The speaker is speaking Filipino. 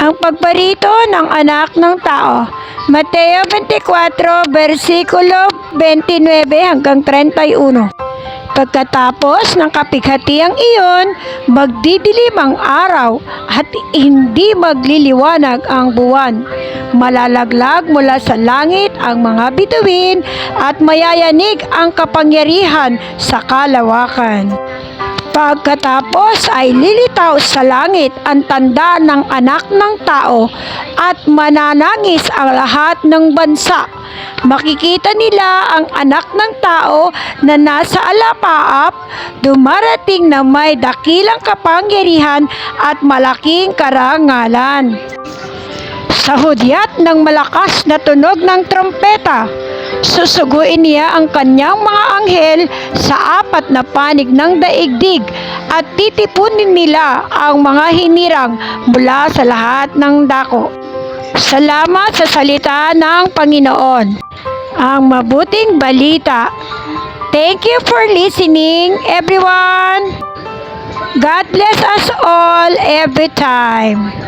ang pagparito ng anak ng tao. Mateo 24, versikulo 29 hanggang 31. Pagkatapos ng kapighatiang iyon, magdidilim ang araw at hindi magliliwanag ang buwan. Malalaglag mula sa langit ang mga bituin at mayayanig ang kapangyarihan sa kalawakan. Pagkatapos ay lilitaw sa langit ang tanda ng anak ng tao at mananangis ang lahat ng bansa. Makikita nila ang anak ng tao na nasa alapaap, dumarating na may dakilang kapangyarihan at malaking karangalan. Sa hudyat ng malakas na tunog ng trompeta, susuguin niya ang kanyang mga anghel sa apat na panig ng daigdig at titipunin nila ang mga hinirang mula sa lahat ng dako. Salamat sa salita ng Panginoon. Ang mabuting balita. Thank you for listening, everyone. God bless us all every time.